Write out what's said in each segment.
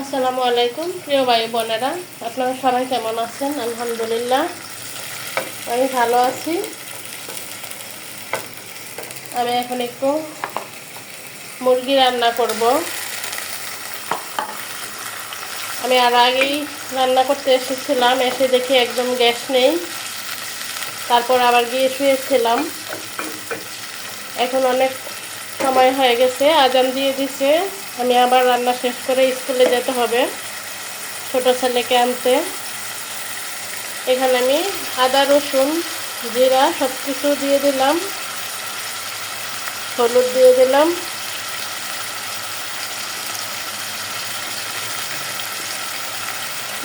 আসসালামু আলাইকুম, প্রিয় ভাই বোনেরা। আপনারা সবাই কেমন আছেন? আলহামদুলিল্লাহ। আমি ভালো আছি। আমি এখন একটু মুরগি রান্না করব। আমি আর আগেই রান্না করতে এসেছিলাম, এসে দেখি একদম গ্যাস নেই। তারপর আবার গিয়ে শুয়েছিলাম। এখন অনেক সময় হয়ে গেছে, আজান দিয়ে দিছে। আমি আবার রান্না শেষ করে স্কুলে যেতে হবে ছোট ছেলেকে আনতে। এখানে আমি আদা, রসুন, জিরা সব কিছু দিয়ে দিলাম। হলুদ দিয়ে দিলাম।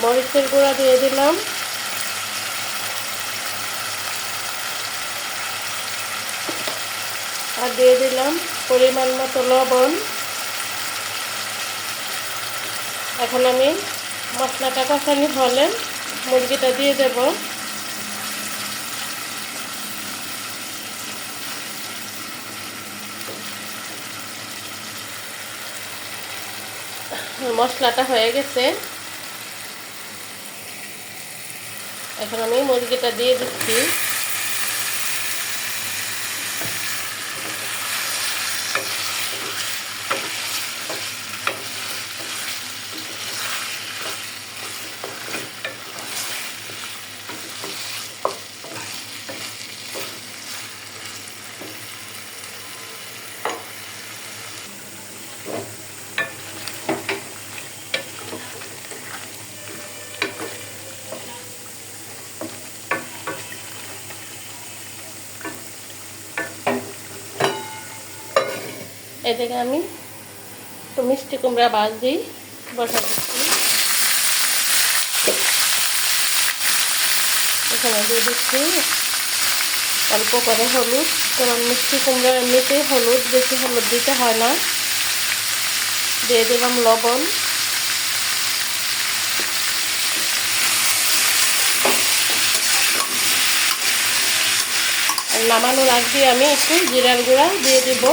মরিচের গুঁড়া দিয়ে দিলাম। আর দিয়ে দিলাম পরিমাণ মতো লবণ। এখন আমি মশলাটা কষানি হলে মুরগিটা দিয়ে দেব। মশলাটা হয়ে গেছে। এখন আমি মুরগিটা দিয়ে দিচ্ছি। এদিকে আমি একটু মিষ্টি কুমড়া বাজ দিই, বসা দিচ্ছি এখানে দিয়ে দিচ্ছি অল্প করে হলুদ। কারণ মিষ্টি কুমড়া এমনিতেই হলুদ, বেশি হলুদ দিতে হয় না। দিয়ে দিলাম লবণ। নামানোর আগে আমি একটু জিরার গুঁড়া দিয়ে দিব।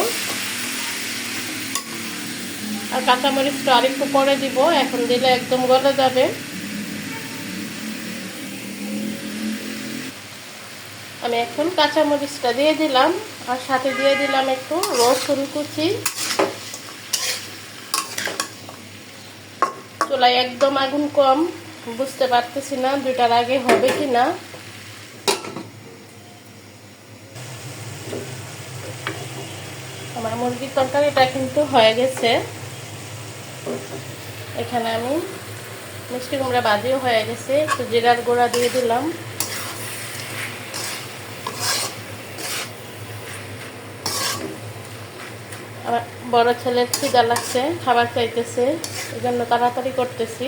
আর কাঁচামরিচটা আরেকটু পরে দিব, এখন দিলে একদম গলে যাবে। আমি এখন কাঁচামরিচটা দিয়ে দিলাম, আর সাথে দিয়ে দিলাম একটু রসুন কুচি। চুলায় একদম আগুন কম, বুঝতে পারতেছি না দুইটার আগে হবে কি না আমার মুরগির তরকারিটা কিন্তু হয়ে গেছে। এখানে আমি মিষ্টি কুমড়া বাদিও হয়ে গেছে, একটু জিরার গুঁড়া দিয়ে দিলাম। বড় ছেলের খিদা লাগছে, খাবার চাইতেছে এই জন্য তাড়াতাড়ি করতেছি।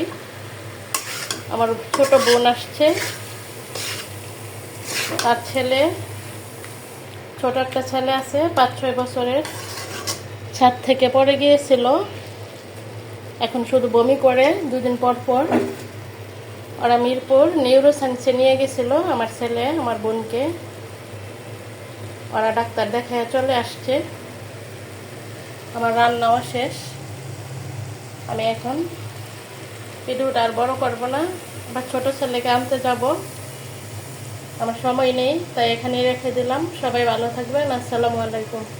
আমার ছোট বোন আসছে। তার ছেলে, ছোট একটা ছেলে আছে, পাঁচ ছয় বছরের। ছাদ থেকে পড়ে গিয়েছিল। এখন শুধু বমি করে, দুদিন পর পর। ওরা মিরপুর নিউরো সায়েন্সে নিয়ে গেছিল আমার ছেলে, আমার বোনকে। ওরা ডাক্তার দেখায় চলে আসছে। আমার রান্নাও শেষ। আমি এখন ভিডিওটা আর বড় করব না। আবার ছোট ছেলেকে আনতে যাব। আমার সময় নেই, তাই এখানেই রেখে দিলাম। সবাই ভালো থাকবেন। আসসালামু আলাইকুম।